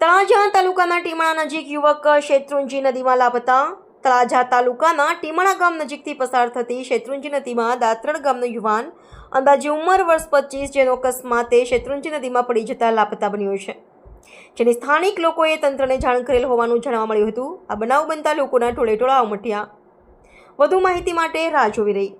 તળાજા તાલુકાના ટીમણા નજીક યુવક શેત્રુંજી નદીમાં લાપતા. તળાજા તાલુકાના ટીમણા ગામ નજીકથી પસાર થતી શેત્રુંજી નદીમાં દાત્રડ ગામનો યુવાન અંદાજે ઉંમર વર્ષ પચીસ, જેનો અકસ્માતે શેત્રુંજી નદીમાં પડી જતા લાપતા બન્યો છે. જેની સ્થાનિક લોકોએ તંત્રને જાણ કરેલ હોવાનું જાણવા મળ્યું હતું. આ બનાવ બનતા લોકોના ટોળેટોળા ઉમટ્યા. વધુ માહિતી માટે રાહ જોવી રહી.